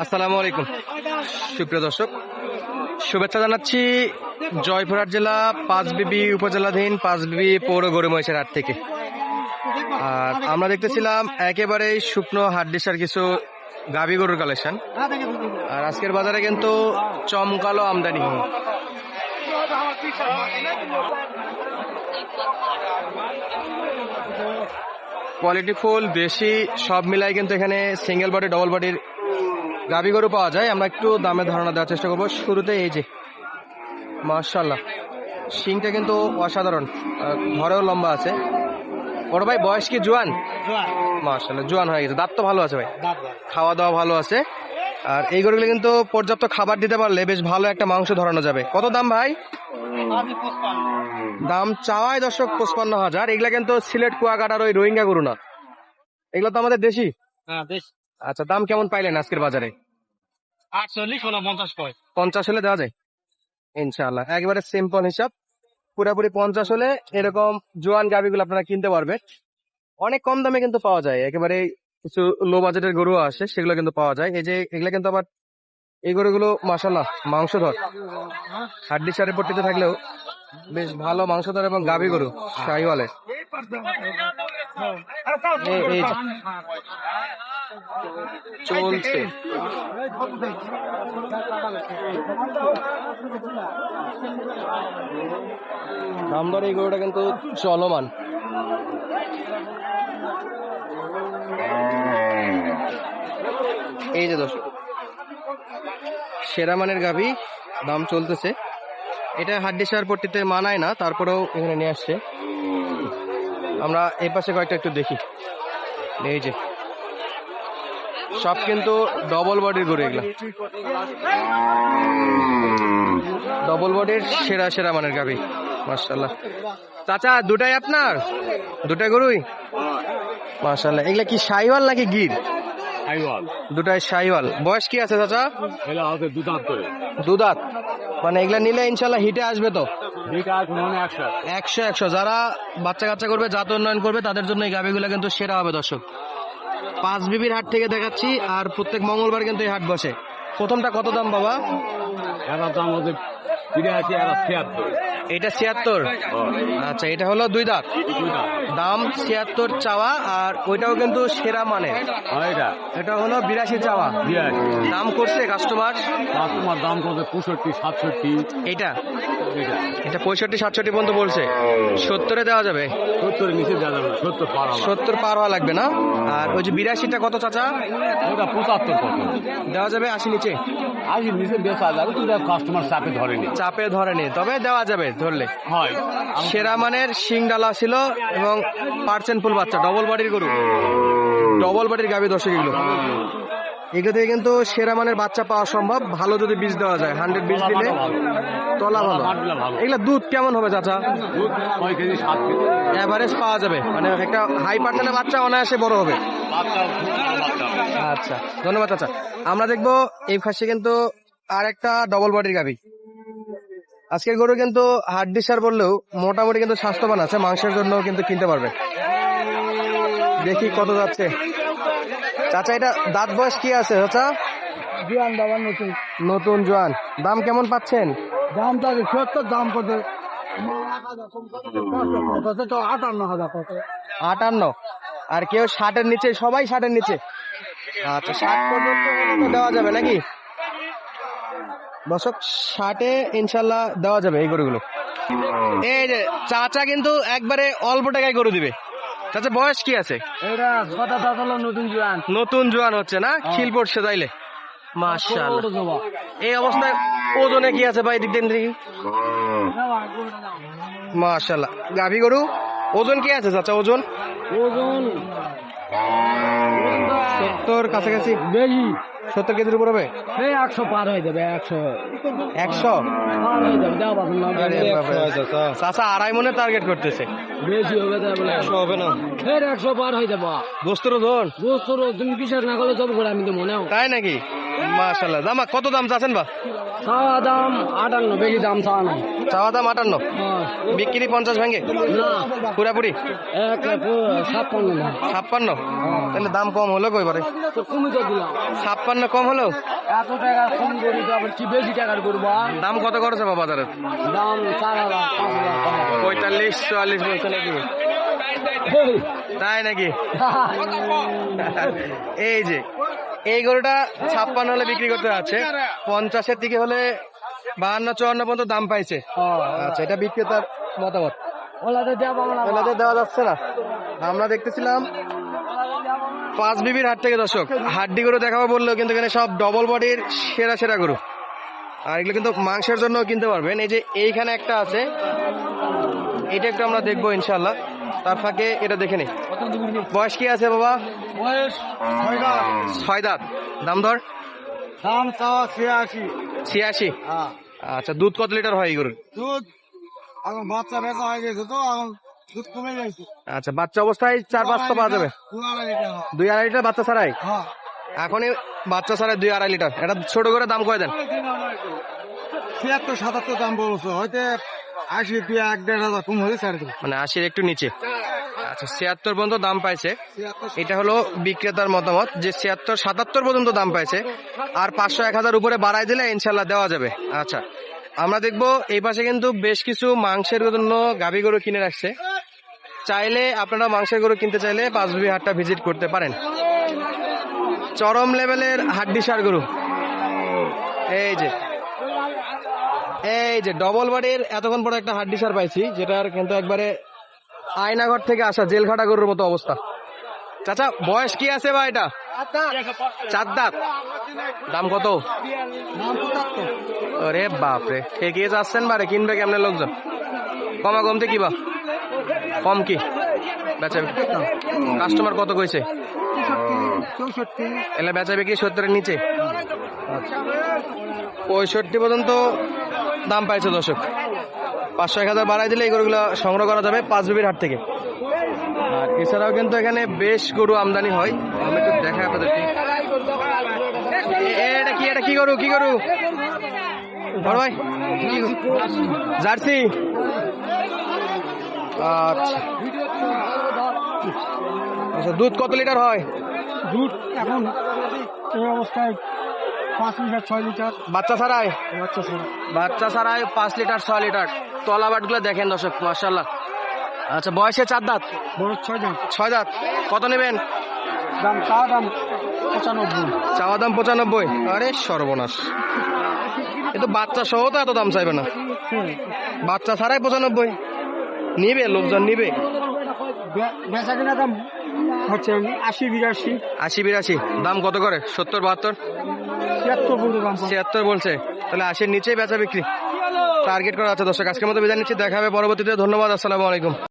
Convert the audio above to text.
আসসালামু আলাইকুম। সুপ্রিয় দর্শক, শুভেচ্ছা জানাচ্ছি জয়পুরহাট জেলা, পাঁচবিবি উপজেলাধীন, পাঁচবিবি পৌর গরু মহিষের হাট থেকে। আর আমরা দেখতেছিলাম একেবারে শুকনো হাড্ডিসার কিছু গাভী গরুর কালেকশন। আর আজকের বাজারে কিন্তু চমকালো আমদানি। কোয়ালিটি ফুল, বেশি, সব মিলাই কিন্তু এখানে সিঙ্গেল বডি ডবল বডির গাভী গরু পাওয়া যায়। আমরা একটু দামে ধারণা দেওয়ার চেষ্টা করব। শুরুতে এই যে মার্শাল্লাহ শিংটা কিন্তু অসাধারণ ঘরেও লম্বা আছে। বড় ভাই বয়স কি জোয়ান? মার্শাল্লাহ জোয়ান হয়ে গেছে। দাঁত তো ভালো আছে ভাই। খাওয়া দাওয়া ভালো আছে। আর এই গরুগুলো কিন্তু পর্যাপ্ত খাবার দিতে পারলে বেশ ভালো একটা মাংস ধরানো যাবে। কত দাম ভাই? দাম চাওয়াই দর্শক পঁচপান্ন হাজার। এগুলা কিন্তু সিলেট কুয়াকাটার ওই রোহিঙ্গা গরু না। এগুলো তো আমাদের দেশি? হ্যাঁ বেশ আচ্ছা দাম কেমন পাইলেন আজকের বাজারে? আটচল্লিশ হলো পঞ্চাশ কয়? পঞ্চাশ হলে দেওয়া যায়? ইনশাআল্লাহ একেবারে সিম্পল হিসাব। পুরোপুরি পঞ্চাশ হলে এরকম জোয়ান গাভিগুলো আপনারা কিনতে পারবেন। অনেক কম দামে কিন্তু পাওয়া যায়। একেবারে কিছু লো বাজেটের গরু আসে সেগুলো কিন্তু পাওয়া যায়। এই যে এগুলো কিন্তু আবার এই গরুগুলো মাসাল্লাহ মাংসধর। হাড্ডি সারের পট্টিতে থাকলেও বেশ ভালো মাংসধর এবং গাভি গরু এই- যে। চলছে। নাম্বার এই গরুটা কিন্তু চলমান। এই যে দর্শক, সেরা মানের গাভী, দাম চলতেছে। এটা হাড্ডি সার পট্টিতে মানায় না, তারপরেও এখানে নিয়ে আসছে। আমরা এই পাশে কয়েকটা একটু দেখি। এই যে সব কিন্তু ডবল বডির গরু এগুলা। ডবল বডির সেরা সেরা মানের গাভি মার্শাল্লাহ চাচা দুটাই আপনার? দুটাই গরুই? মার্শাল্লাহ এগুলা কি শাহিওয়াল নাকি গির? দুটাই শাহিওয়াল বয়স কি আছে চাচা? দুদাত মানে এগুলা নিলে ইনশাল্লাহ হিটে আসবে তো? একশো। একশো যারা বাচ্চা কাচ্চা করবে জাত উন্নয়ন করবে তাদের জন্য এই গাভিগুলো কিন্তু সেরা হবে দর্শক। পাঁচ বিবির হাট থেকে দেখাচ্ছি, আর প্রত্যেক মঙ্গলবার কিন্তু এই হাট বসে। প্রথমটা কত দাম বাবা? এরা ফিরে ছিয়াত্তর। এটা ছিয়াত্তর? আচ্ছা এটা হলো দুই দাঁত। দাম ছিয়াত্তর চাওয়া আর ওইটাও কিন্তু সেরা মানে এটা। এটা হলো বিরাশি চাওয়া। দাম করছে কাস্টমার কাস্টমার দাম করছে পঁয়ষট্টি সাতষট্টি। এটা? এটা। পঁয়ষট্টি সাতষট্টি পর্যন্ত বলছে। সত্তরে দেওয়া যাবে। সত্তরের নিচে দেওয়া যাবে সত্তর পার সত্তর পার হওয়া লাগবে না? আর ওই যে বিরাশিটা কত চাচা? ওটা পঁচাত্তর দেওয়া যাবে আশি নিচে। আজ নিচে বেচা যাবে কিন্তু কাস্টমার চাপে ধরেনি। চাপে ধরেনি তবে দেওয়া যাবে ধরলে। হয়। সেরা মানের শিংডালা ছিল এবং পার্সেন্ট ফুল বাচ্চা ডবল বডির গরু। ডবল বডির গাবি দর্শক এগুলো। এগুলো থেকে কিন্তু সেরা মানের বাচ্চা পাওয়া সম্ভব। ভালো যদি বীজ দেওয়া যায় হান্ড্রেড বীজ দিলে তলা ভালো। এগুলো দুধ কেমন হবে চাচা? অ্যাভারেজ পাওয়া যাবে। মানে একটা হাই পার্সেন্টের বাচ্চা অনায়াসে বড় হবে। আচ্ছা ধন্যবাদ চাচা। আমরা দেখব এই পাশে কিন্তু আর একটা ডবল বডির গাভী। আজকের গরু কিন্তু হাড্ডি সার বললেও মোটামুটি কিন্তু স্বাস্থ্যবান আছে, মাংসের জন্য কিন্তু কিনতে পারবে। দেখি কত যাচ্ছে। চাচা এটা দাঁত বয়স কি আছে চাচা? জোয়ান বাবা নতুন। নতুন জোয়ান। দাম কেমন পাচ্ছেন? দাম তো সত্তর দাম কত আটান্ন হাজার কত আটান্ন? আর কেউ ষাটের নিচে? সবাই ষাটের নিচে? আচ্ছা ষাট পর্যন্ত দেওয়া যাবে নাকি? দর্শক ষাটে ইনশাল্লাহ দেওয়া যাবে এই গরুগুলো। এই যে চাচা কিন্তু একবারে অল্প টাকায় গরু দিবে। চাচা বয়স কি আছে? এটা কথা দাঁত হলো নতুন জোয়ান। নতুন জোয়ান হচ্ছে না? খিল পড়ছে তাইলে? মাশাআল্লাহ। এই অবস্থায় ওজনে কি আছে ভাই দিক দেন দেখি। মাশাআল্লাহ। গাভী গরু ওজন কি আছে চাচা ওজন? ওজন? সত্তর কাছাকাছি। বেশি। সত্তর কেজির উপর হবে? এই একশো পার হয়ে যাবে একশো। একশো? পার হয়ে যাবে দেওয়া পাবেন না চাচা আড়াই মনে টার্গেট করতেছে। বেশি হবে একশো হবে না। ফের একশো পার হয়ে যাব। দোস্তর ওজন তুমি বিশ্বাস না করলে সব করে আমি তো মনে হয় তাই নাকি? মাশাল্লাহ দামা কত দাম চাচ্ছেন বা? চাওয়া দাম আটান্ন বেশি দাম চাওয়া নাই। চাওয়া দাম আটান্ন? হ্যাঁ। বিক্রি পঞ্চাশ ভাঙ্গে? না। পুরাপুরি? ছাপ্পান্ন তাহলে দাম কম হলো তো দিলাম। ছাপ্পান্ন কম হলো? এত টাকা কম করি কি বেশি টাকার করব দাম কত করেছে বাবা বাজারে? দাম চার হাজার। পঁয়তাল্লিশ চুয়াল্লিশ নাকি? তাই নাকি? এই যে এই গরুটা ছাপ্পান্ন হলে বিক্রি করতে যাচ্ছে। পঞ্চাশের দিকে হলে বাহান্ন চুয়ান্ন পর্যন্ত দাম পাইছে। আচ্ছা এটা বিক্রেতার মতামত। ওলাতে দেওয়া দেওয়া যাচ্ছে না? আমরা দেখতেছিলাম পাঁচ বিবির হাট থেকে দর্শক। হাড্ডি গরু দেখাবো বললেও কিন্তু এখানে সব ডবল বডির সেরা সেরা গরু। আর এগুলো কিন্তু মাংসের জন্য কিনতে পারবেন। এই যে এইখানে একটা আছে এটা একটু আমরা দেখব ইনশাল্লাহ তার ফাঁকে এটা দেখে নি বয়স কি আছে বাবা? বয়স ছয় দাঁত। দাম ধর। দাম চাওয়া ছিয়াশি। ছিয়াশি। হ্যাঁ। আচ্ছা দুধ কত লিটার হয় গরুর? দুধ এখন বাচ্চা বেচা হয়ে গেছে তো এখন দুধ কমে গেছে। আচ্ছা বাচ্চা অবস্থায় চার পাঁচটা পাওয়া যাবে? দুই আড়াই লিটার বাচ্চা ছাড়াই? হ্যাঁ। এখনই বাচ্চা ছাড়াই দুই আড়াই লিটার। এটা ছোট করে দাম করে দেন? ছিয়াত্তর সাতাত্তর দাম বলছো। হয়তো আশি এক দেড় হাজার কম হলে ছাড়ে মানে আশির একটু নিচে। আচ্ছা ছিয়াত্তর পর্যন্ত দাম পাইছে। এটা হলো বিক্রেতার মতামত যে ছিয়াত্তর, সাতাত্তর পর্যন্ত দাম পাইছে। আর পাঁচশো, এক হাজার উপরে বাড়াই দিলে ইনশাল্লাহ দেওয়া যাবে। আচ্ছা আমরা দেখব এই পাশে কিন্তু বেশ কিছু মাংসের জন্য গাভী গরু কিনে রাখছে। চাইলে আপনারা মাংসের গরু কিনতে চাইলে পাঁচবি হাটটা ভিজিট করতে পারেন। চরম লেভেলের হাড্ডি সার গরু। এই যে এই যে ডবল বাড়ির এতক্ষণ পরে একটা হাড্ডি সার পাইছি, যেটার কিন্তু একবারে আয়নাঘর থেকে আসা জেল খাটা গরুর মতো অবস্থা। চাচা, বয়স কি আছে বা এটা? চার দাঁত দাম কত? ওরে বাপরে। কে যাচ্ছেন বারে? কিনবে কেমনে লোকজন? কমা কমতে কি বা? কম কি? বেচা কাস্টমার কত কইছে? এলে বেচা বিক্রি সত্তরের নিচে। পঁয়ষট্টি পর্যন্ত দাম পাইছে দর্শক। পাঁচশো এক হাজার বাড়াই দিলে এই গরুগুলো সংগ্রহ করা যাবে পাঁচ বিবির হাট থেকে। আর এছাড়াও কিন্তু এখানে বেশ গরু আমদানি হয়। আমি একটু দেখাই আপনাদেরকে। এটা কি গরু কি গরু? জার্সি। আচ্ছা। আচ্ছা দুধ কত লিটার হয়? দুধ এখন অবস্থায় পাঁচ লিটার ছয় লিটার। বাচ্চা ছাড়াই? বাচ্চা ছাড়াই। পাঁচ লিটার ছয় লিটার। দেখেন দর্শক মার্শাল্লাহ আচ্ছা বয়সে চার দাঁত? ছয় দাঁত। কত নেবেন? দাম চা দাম পঁচানব্বই। চাওয়া দাম পঁচানব্বই? আরে সর্বনাশ। এ তো বাচ্চা সহ তো এত দাম চাইবে না। বাচ্চা ছাড়াই পঁচানব্বই? নিবে লোকজন নিবে। বেচা কিনা দাম হচ্ছে আশি বিরাশি। আশি বিরাশি। দাম কত করে? সত্তর বাহাত্তর? ছিয়াত্তর বলছে। তাহলে আশির নিচেই বেচা বিক্রি। টার্গেট করা আছে দর্শক। আজকের মতো বিদায় নিচ্ছি। দেখা হবে পরবর্তীতে। ধন্যবাদ। আসসালামু আলাইকুম।